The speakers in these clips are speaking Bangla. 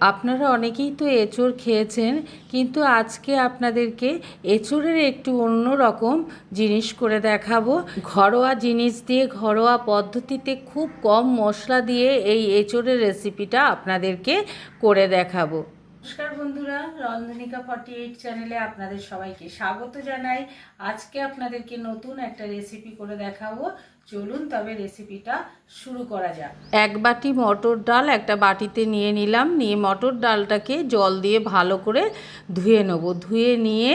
আপনারা অনেকেই তো এঁচোড় খেয়েছেন, কিন্তু আজকে আপনাদেরকে এঁচোড়ের একটু অন্য রকম জিনিস করে দেখাবো। ঘরোয়া জিনিস দিয়ে, ঘরোয়া পদ্ধতিতে খুব কম মশলা দিয়ে এই এঁচোড়ের রেসিপিটা আপনাদেরকে করে দেখাবো। নমস্কার বন্ধুরা, রন্ধনিকা ফর্টি এইট চ্যানেলে আপনাদের সবাইকে স্বাগত জানাই। আজকে আপনাদেরকে নতুন একটা রেসিপি করে দেখাবো। চলুন তবে রেসিপিটা শুরু করা যাক। এক বাটি মটর ডাল একটা বাটিতে নিয়ে নিলাম। নিয়ে মটর ডালটাকে জল দিয়ে ভালো করে ধুয়ে নেব। ধুয়ে নিয়ে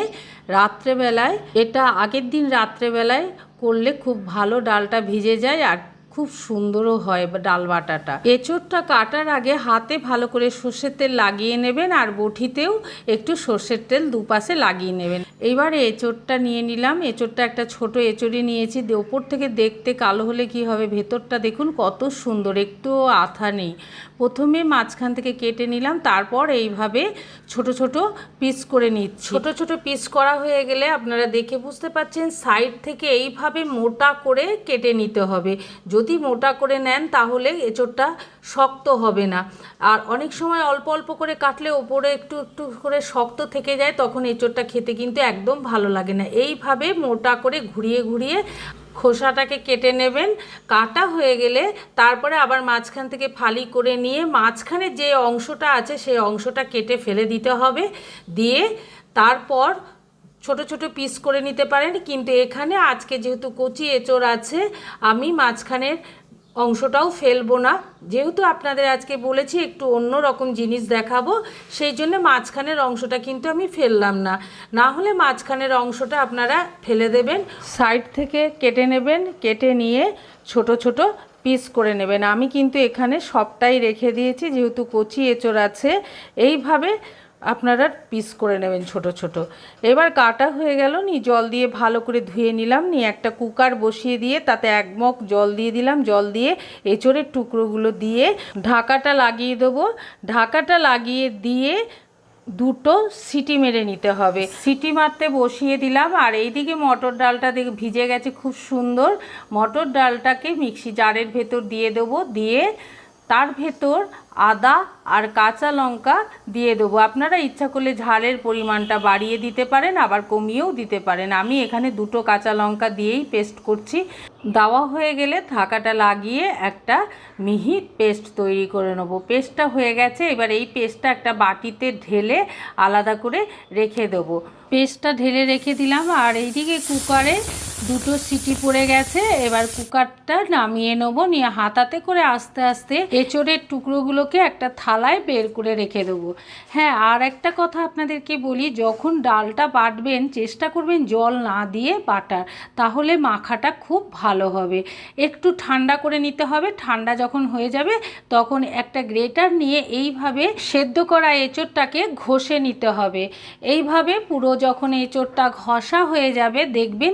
রাত্রেবেলায়, এটা আগের দিন রাত্রেবেলায় করলে খুব ভালো ডালটা ভিজে যায় আর খুব সুন্দরও হয় ডাল বাটাটা। এঁচোড়টা কাটার আগে হাতে ভালো করে সর্ষের তেল লাগিয়ে নেবেন আর বটিতেও একটু সর্ষের তেল দুপাশে লাগিয়ে নেবেন। এইবারে এঁচোড়টা নিয়ে নিলাম। এঁচোড়টা একটা ছোট এঁচড়ি নিয়েছি। ওপর থেকে দেখতে কালো হলে কি হবে? ভেতরটা দেখুন কত সুন্দর একটুও আথা নেই। প্রথমে মাঝখান থেকে কেটে নিলাম। তারপর এইভাবে ছোট ছোট পিস করে নিচ্ছি। ছোট ছোট পিস করা হয়ে গেলে আপনারা দেখে বুঝতে পাচ্ছেন সাইড থেকে এইভাবে মোটা করে কেটে নিতে হবে। যদি মোটা করে নেন তাহলে এঁচোড়টা শক্ত হবে না। আর অনেক সময় অল্প অল্প করে কাটলে ওপরে একটু একটু করে শক্ত থেকে যায়, তখন এঁচোড়টা খেতে কিন্তু একদম ভালো লাগে না। এইভাবে মোটা করে ঘুরিয়ে ঘুরিয়ে খোসাটাকে কেটে নেবেন। কাটা হয়ে গেলে তারপরে আবার মাঝখান থেকে ফালি করে নিয়ে মাঝখানে যে অংশটা আছে, সেই অংশটা কেটে ফেলে দিতে হবে। দিয়ে তারপর ছোট ছোট পিস করে নিতে পারেন। কিন্তু এখানে আজকে যেহেতু কচি এঁচড় আছে, আমি মাঝখানের অংশটাও ফেলব না। যেহেতু আপনাদের আজকে বলেছি একটু অন্য রকম জিনিস দেখাবো, সেই জন্য মাঝখানের অংশটা কিন্তু আমি ফেললাম না। না হলে মাঝখানের অংশটা আপনারা ফেলে দেবেন সাইড থেকে কেটে নেবেন, কেটে নিয়ে ছোট ছোট পিস করে নেবেন। আমি কিন্তু এখানে সবটাই রেখে দিয়েছি, যেহেতু কচি এঁচড় আছে। এইভাবে আপনারা পিস করে নেবেন ছোট ছোট। এবার কাটা হয়ে গেল নি, জল দিয়ে ভালো করে ধুয়ে নিলাম নিয়ে একটা কুকার বসিয়ে দিয়ে তাতে এক মগ জল দিয়ে দিলাম, জল দিয়ে এঁচড়ের টুকরোগুলো দিয়ে ঢাকাটা লাগিয়ে দেবো। ঢাকাটা লাগিয়ে দিয়ে দুটো সিটি মেরে নিতে হবে। সিটি মারতে বসিয়ে দিলাম, আর এইদিকে মটর ডালটা দেখে, ভিজে গেছে খুব সুন্দর। মটর ডালটাকে মিক্সি জারের ভেতর দিয়ে দেবো, দিয়ে তার ভেতর আদা আর কাঁচা লঙ্কা দিয়ে দেবো। আপনারা ইচ্ছা করলে ঝালের পরিমাণটা বাড়িয়ে দিতে পারেন, আবার কমিয়েও দিতে পারেন। আমি এখানে দুটো কাঁচা লঙ্কা দিয়েই পেস্ট করছি। দেওয়া হয়ে গেলে থাকাটা লাগিয়ে একটা মিহি পেস্ট তৈরি করে নেব। পেস্টটা হয়ে গেছে, এবার এই পেস্টটা একটা বাটিতে ঢেলে আলাদা করে রেখে দেবো। পেস্টটা ঢেলে রেখে দিলাম, আর এইদিকে কুকারে দুটো সিটি পড়ে গেছে, এবার কুকারটা নামিয়ে নেব, নিয়ে হাতাতে করে আস্তে আস্তে এঁচড়ের টুকরোগুলোকে একটা থালায় বের করে রেখে দেবো। হ্যাঁ আর একটা কথা আপনাদেরকে বলি, যখন ডালটা বাটবেন, চেষ্টা করবেন জল না দিয়ে বাটার, তাহলে মাখাটা খুব ভালো হবে। একটু ঠান্ডা করে নিতে হবে, ঠান্ডা যখন হয়ে যাবে, তখন একটা গ্রেটার নিয়ে এইভাবে সেদ্ধ করা এঁচড়টাকে ঘষে নিতে হবে। এইভাবে পুরো যখন এঁচড়টা ঘষা হয়ে যাবে, দেখবেন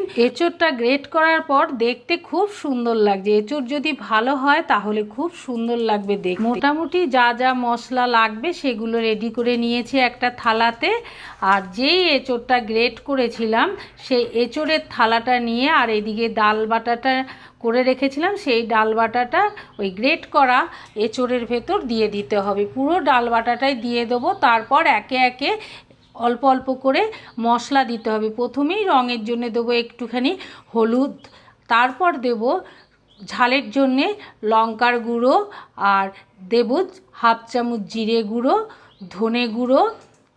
এঁচড়টা গ্রেট করার পর দেখতে খুব সুন্দর লাগছে। এঁচড় যদি ভালো হয়, তাহলে খুব সুন্দর লাগবে দেখ মোটামুটি যা যা মশলা লাগবে, সেগুলো রেডি করে নিয়েছি একটা থালাতে। আর যেই এঁচড়টা গ্রেট করেছিলাম, সেই এঁচোরের থালাটা নিয়ে আর এদিকে ডাল বাটাটা করে রেখেছিলাম, সেই ডাল বাটাটা ওই গ্রেট করা এঁচড়ের ভেতর দিয়ে দিতে হবে। পুরো ডাল বাটাটাই দিয়ে দেবো, তারপর একে একে অল্প অল্প করে মশলা দিতে হবে। প্রথমেই রঙের জন্য দেবো একটুখানি হলুদ, তারপর দেব ঝালের জন্যে লঙ্কার গুঁড়ো, আর দেব হাফ চামচ জিরে গুঁড়ো, ধনে গুঁড়ো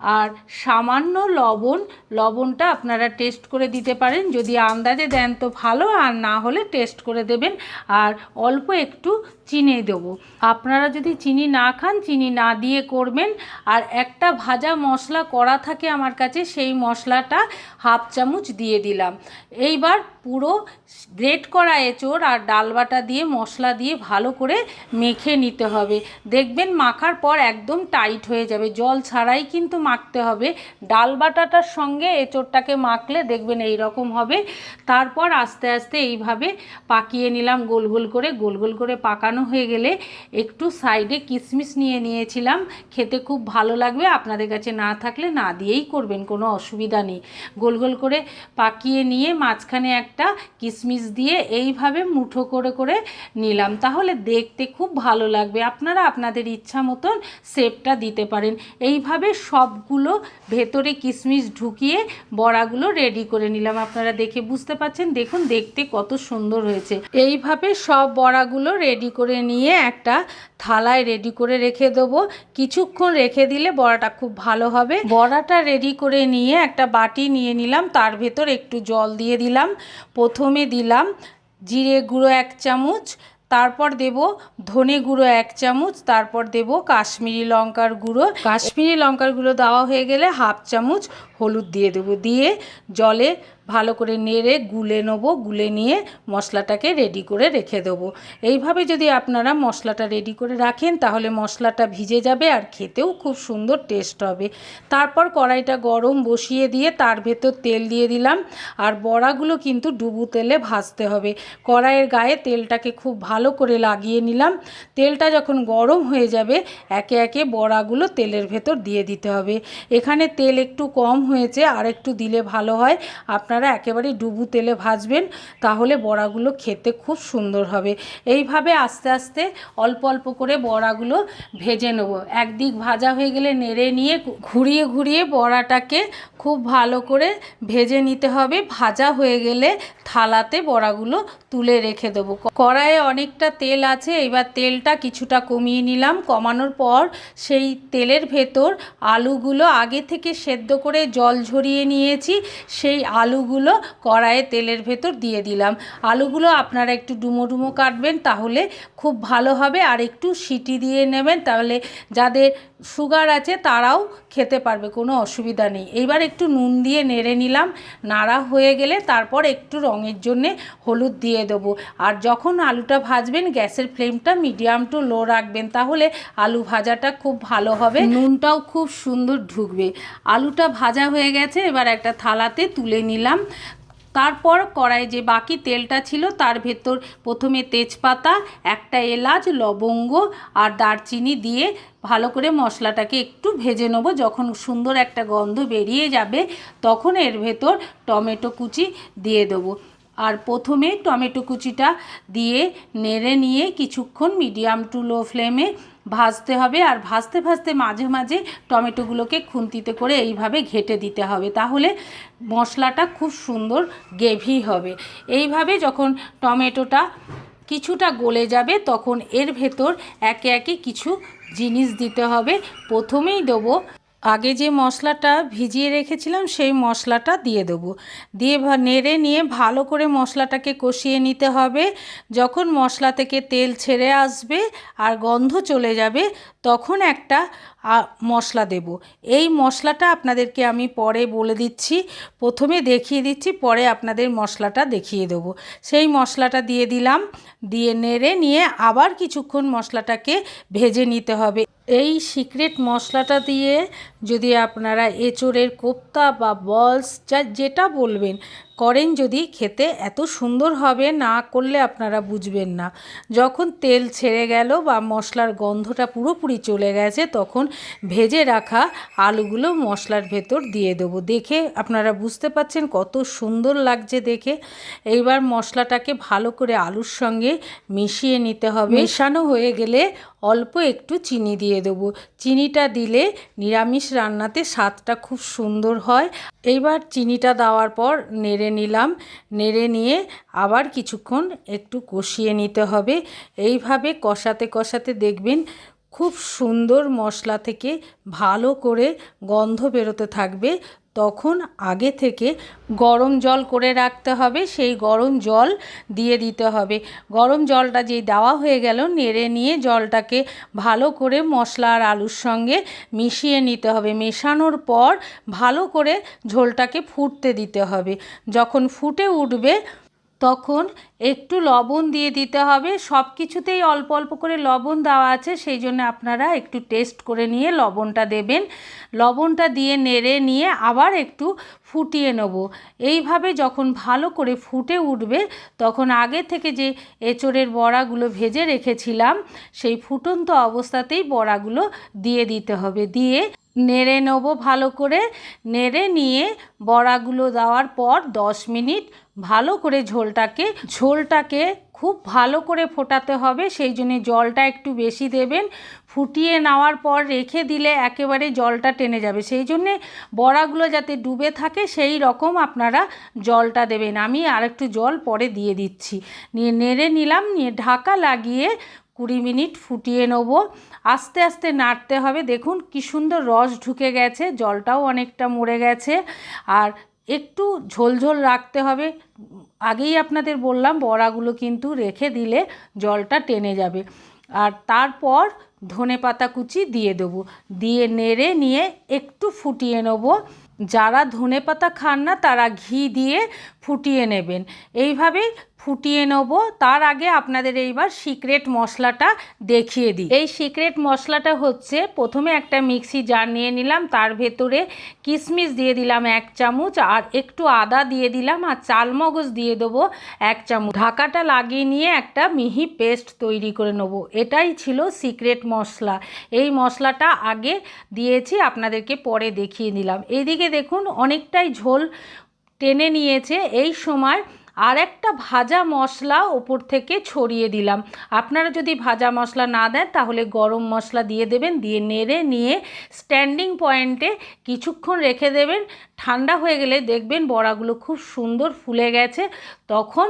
আর সামান্য লবণ, লবণটা আপনারা টেস্ট করে দিতে পারেন। যদি আন্দাজে দেন তো ভালো, আর না হলে টেস্ট করে দেবেন। আর অল্প একটু চিনি দেবো। আপনারা যদি চিনি না খান, চিনি না দিয়ে করবেন। আর একটা ভাজা মশলা করা থাকে আমার কাছে, সেই মশলাটা হাফ চামচ দিয়ে দিলাম। এইবার পুরো গ্রেট করা এঁচড় আর ডালবাটা দিয়ে, মশলা দিয়ে ভালো করে মেখে নিতে হবে। দেখবেন মাখার পর একদম টাইট হয়ে যাবে। জল ছাড়াই কিন্তু মাখতে হবে। ডাল বাটাটার সঙ্গে এঁচোড়টাকে মাখলে দেখবেন এই রকম হবে। তারপর আস্তে আস্তে এইভাবে পাকিয়ে নিলাম গোল গোল করে। গোল গোল করে পাকানো হয়ে গেলে একটু সাইডে কিশমিশ নিয়ে নিয়েছিলাম। খেতে খুব ভালো লাগবে। আপনাদের কাছে না থাকলে না দিয়েই করবেন, কোনো অসুবিধা নেই। গোল গোল করে পাকিয়ে নিয়ে মাঝখানে একটা কিশমিশ দিয়ে এইভাবে মুঠো করে করে নিলাম। তাহলে দেখতে খুব ভালো লাগবে। আপনারা আপনাদের ইচ্ছা মতন শেপটা দিতে পারেন। এইভাবে সবগুলো ভেতরে কিশমিশ ঢুকিয়ে বড়াগুলো রেডি করে নিলাম। আপনারা দেখে বুঝতে পারছেন? দেখুন, দেখতে কত সুন্দর হয়েছে। এইভাবে সব বড়াগুলো রেডি করে নিয়ে একটা থালায় রেডি করে রেখে দেবো। কিছুক্ষণ রেখে দিলে বড়াটা খুব ভালো হবে। বড়াটা রেডি করে নিয়ে একটা বাটি নিয়ে নিলাম। তার ভেতর একটু জল দিয়ে দিলাম। প্রথমে দিলাম জিরে গুঁড়ো এক চামচ তারপর দেব ধনে গুঁড়ো এক চামচ, তারপর দেব কাশ্মীরি লঙ্কার গুঁড়ো। কাশ্মীরি লঙ্কার গুঁড়ো দেওয়া হয়ে গেলে হাফ চামচ হলুদ দিয়ে দেবো। দিয়ে জলে ভালো করে নেড়ে গুলে নেব, গুলে নিয়ে মশলাটাকে রেডি করে রেখে দেবো। এইভাবে যদি আপনারা মশলাটা রেডি করে রাখেন, তাহলে মশলাটা ভিজে যাবে আর খেতেও খুব সুন্দর টেস্ট হবে। তারপর কড়াইটা গরম বসিয়ে দিয়ে তার ভেতর তেল দিয়ে দিলাম, আর বড়াগুলো কিন্তু ডুবু তেলে ভাজতে হবে। কড়াইয়ের গায়ে তেলটাকে খুব ভালো করে লাগিয়ে নিলাম। তেলটা যখন গরম হয়ে যাবে, একে একে বড়াগুলো তেলের ভেতর দিয়ে দিতে হবে। এখানে তেল একটু কম হয়েছে আর একটু দিলে ভালো হয়। আপনারা একেবারে ডুবু তেলে ভাজবেন, তাহলে বড়াগুলো খেতে খুব সুন্দর হবে। এইভাবে আস্তে আস্তে অল্প অল্প করে বড়াগুলো ভেজে নেব। একদিক ভাজা হয়ে গেলে নেড়ে নিয়ে ঘুরিয়ে ঘুরিয়ে বড়াটাকে খুব ভালো করে ভেজে নিতে হবে। ভাজা হয়ে গেলে থালাতে বড়াগুলো তুলে রেখে দেবো। কড়াইয়ে অনেকটা তেল আছে, এবার তেলটা কিছুটা কমিয়ে নিলাম। কমানোর পর সেই তেলের ভেতর আলুগুলো আগে থেকে সেদ্ধ করে জল ঝরিয়ে নিয়েছি। সেই আলুগুলো কড়াইয়ে তেলের ভেতর দিয়ে দিলাম। আলুগুলো আপনারা একটু ডুমো ডুমো কাটবেন, তাহলে খুব ভালো হবে। আর একটু সিটি দিয়ে নেবেন, তাহলে যাদের সুগার আছে, তারাও খেতে পারবে, কোনো অসুবিধা নেই। এইবার একটু নুন দিয়ে নেড়ে নিলাম, নাড়া হয়ে গেলে তারপর একটু রঙের জন্যে হলুদ দিয়ে দেবো। আর যখন আলুটা ভাজবেন, গ্যাসের ফ্লেমটা মিডিয়াম টু লো রাখবেন, তাহলে আলু ভাজাটা খুব ভালো হবে। নুনটাও খুব সুন্দর ঢুকবে। আলুটা ভাজা হয়ে গেছে, এবার একটা থালাতে তুলে নিলাম। তারপর কড়াই যে বাকি তেলটা ছিল তার ভেতর প্রথমে তেজপাতা, একটা এলাচ, লবঙ্গ আর দারচিনি দিয়ে ভালো করে মশলাটাকে একটু ভেজে নেব। যখন সুন্দর একটা গন্ধ বেরিয়ে যাবে, তখন এর ভেতর টমেটো কুচি দিয়ে দেবো। আর প্রথমে টমেটো কুচিটা দিয়ে নেড়ে নিয়ে কিছুক্ষণ মিডিয়াম টু লো ফ্লেমে ভাজতে হবে আর ভাজতে ভাজতে মাঝে মাঝে টমেটোগুলোকে খুন্তিতে করে এইভাবে ঘেটে দিতে হবে। তাহলে মশলাটা খুব সুন্দর গেভি হবে। এইভাবে যখন টমেটোটা কিছুটা গলে যাবে তখন এর ভেতর একে একে কিছু জিনিস দিতে হবে। প্রথমেই দেবো আগে যে মশলাটা ভিজিয়ে রেখেছিলাম, সেই মশলাটা দিয়ে দেবো। দিয়ে নেড়ে নিয়ে ভালো করে মশলাটাকে কষিয়ে নিতে হবে। যখন মশলা থেকে তেল ছেড়ে আসবে আর গন্ধ চলে যাবে, তখন একটা মশলা দেব। এই মশলাটা আপনাদেরকে আমি পরে বলে দিচ্ছি। প্রথমে দেখিয়ে দিচ্ছি, পরে আপনাদের মশলাটা দেখিয়ে দেবো। সেই মশলাটা দিয়ে দিলাম, দিয়ে নেড়ে নিয়ে আবার কিছুক্ষণ মশলাটাকে ভেজে নিতে হবে। এই সিক্রেট মশলাটা দিয়ে যদি আপনারা এঁচোড়ের কোপ্তা বা বলস, যা যেটা বলবেন করেন যদি খেতে এত সুন্দর হবে না করলে আপনারা বুঝবেন না। যখন তেল ছেড়ে গেল বা মশলার গন্ধটা পুরোপুরি চলে গেছে, তখন ভেজে রাখা আলুগুলো মশলার ভেতর দিয়ে দেবো। দেখে আপনারা বুঝতে পাচ্ছেন কত সুন্দর লাগছে দেখে। এইবার মশলাটাকে ভালো করে আলুর সঙ্গে মিশিয়ে নিতে হবে। মেশানো হয়ে গেলে অল্প একটু চিনি দিয়ে দেবো। চিনিটা দিলে নিরামিষ রান্নাতে স্বাদটা খুব সুন্দর হয়। এইবার চিনিটা দেওয়ার পর নেড়ে নিলাম। নেড়ে নিয়ে আবার কিছুক্ষণ একটু কষিয়ে নিতে হবে। এইভাবে কষাতে কষাতে দেখবেন খুব সুন্দর মশলা থেকে ভালো করে গন্ধ বেরোতে থাকবে। তখন আগে থেকে গরম জল করে রাখতে হবে, সেই গরম জল দিয়ে দিতে হবে। গরম জলটা যেই দেওয়া হয়ে গেল, নেড়ে নিয়ে জলটাকে ভালো করে মশলা আর আলুর সঙ্গে মিশিয়ে নিতে হবে। মেশানোর পর ভালো করে ঝোলটাকে ফুটতে দিতে হবে। যখন ফুটে উঠবে তখন একটু লবণ দিয়ে দিতে হবে। সব কিছুতেই অল্প অল্প করে লবণ দেওয়া আছে, সেই জন্য আপনারা একটু টেস্ট করে নিয়ে লবণটা দেবেন। লবণটা দিয়ে নেড়ে নিয়ে আবার একটু ফুটিয়ে নেব। এইভাবে যখন ভালো করে ফুটে উঠবে, তখন আগে থেকে যে এঁচড়ের বড়াগুলো ভেজে রেখেছিলাম, সেই ফুটন্ত অবস্থাতেই বড়াগুলো দিয়ে দিতে হবে। দিয়ে নেড়ে নেব ভালো করে। নেড়ে নিয়ে বড়াগুলো দেওয়ার পর দশ মিনিট ভালো করে ঝোলটাকে ঝোলটাকে খুব ভালো করে ফোটাতে হবে। সেই জন্যে জলটা একটু বেশি দেবেন। ফুটিয়ে নেওয়ার পর রেখে দিলে একেবারে জলটা টেনে যাবে। সেই জন্যে বড়াগুলো যাতে ডুবে থাকে, সেই রকম আপনারা জলটা দেবেন। আমি আরেকটু জল পরে দিয়ে দিচ্ছি। নিয়ে নেড়ে নিলাম, নিয়ে ঢাকা লাগিয়ে কুড়ি মিনিট ফুটিয়ে নেব। আস্তে আস্তে নাড়তে হবে। দেখুন কি সুন্দর রস ঢুকে গেছে, জলটাও অনেকটা মরে গেছে। আর একটু ঝোলঝোল রাখতে হবে। আগেই আপনাদের বললাম, বড়াগুলো কিন্তু রেখে দিলে জলটা টেনে যাবে। আর তারপর ধনে পাতা কুচি দিয়ে দেবো। দিয়ে নেড়ে নিয়ে একটু ফুটিয়ে নেব। যারা ধনে পাতা খান না, তারা ঘি দিয়ে ফুটিয়ে নেবেন। এইভাবে ফুটিয়ে নেব। তার আগে আপনাদের এইবার সিক্রেট মশলাটা দেখিয়ে দিই। এই সিক্রেট মশলাটা হচ্ছে, প্রথমে একটা মিক্সি জার নিয়ে নিলাম, তার ভেতরে কিশমিশ দিয়ে দিলাম এক চামচ, আর একটু আদা দিয়ে দিলাম, আর চালমগজ দিয়ে দেবো এক চামচ। ঢাকাটা লাগিয়ে নিয়ে একটা মিহি পেস্ট তৈরি করে নেব। এটাই ছিল সিক্রেট মশলা। এই মশলাটা আগে দিয়েছি, আপনাদেরকে পরে দেখিয়ে দিলাম এইদিকে দেখুন, অনেকটাই ঝোল টেনে নিয়েছে। এই সময় আর একটা ভাজা মশলা ওপর থেকে ছড়িয়ে দিলাম। আপনারা যদি ভাজা মশলা না দেন, তাহলে গরম মশলা দিয়ে দেবেন, দিয়ে নেড়ে নিয়ে স্ট্যান্ডিং পয়েন্টে কিছুক্ষণ রেখে দেবেন। ঠান্ডা হয়ে গেলে দেখবেন বড়াগুলো খুব সুন্দর ফুলে গেছে। তখন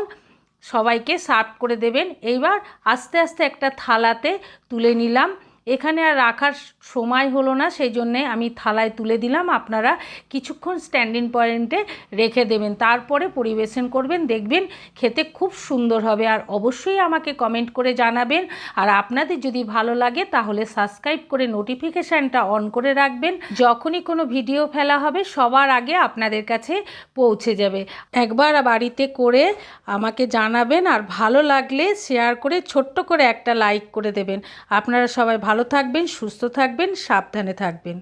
সবাইকে সার্ভ করে দেবেন। এইবার আস্তে আস্তে একটা থালাতে তুলে নিলাম। এখানে আর রাখার সময় হলো না, সেই জন্যে আমি থালায় তুলে দিলাম। আপনারা কিছুক্ষণ স্ট্যান্ডিং পয়েন্টে রেখে দেবেন, তারপরে পরিবেশন করবেন, দেখবেন খেতে খুব সুন্দর হবে। আর অবশ্যই আমাকে কমেন্ট করে জানাবেন। আর আপনাদের যদি ভালো লাগে, তাহলে সাবস্ক্রাইব করে নোটিফিকেশানটা অন করে রাখবেন। যখনই কোনো ভিডিও ফেলা হবে, সবার আগে আপনাদের কাছে পৌঁছে যাবে। একবার বাড়িতে করে আমাকে জানাবেন, আর ভালো লাগলে শেয়ার করে ছোট্ট করে একটা লাইক করে দেবেন। আপনারা সবাই ভালো থাকবেন সুস্থ থাকবেন সাবধানে থাকবেন।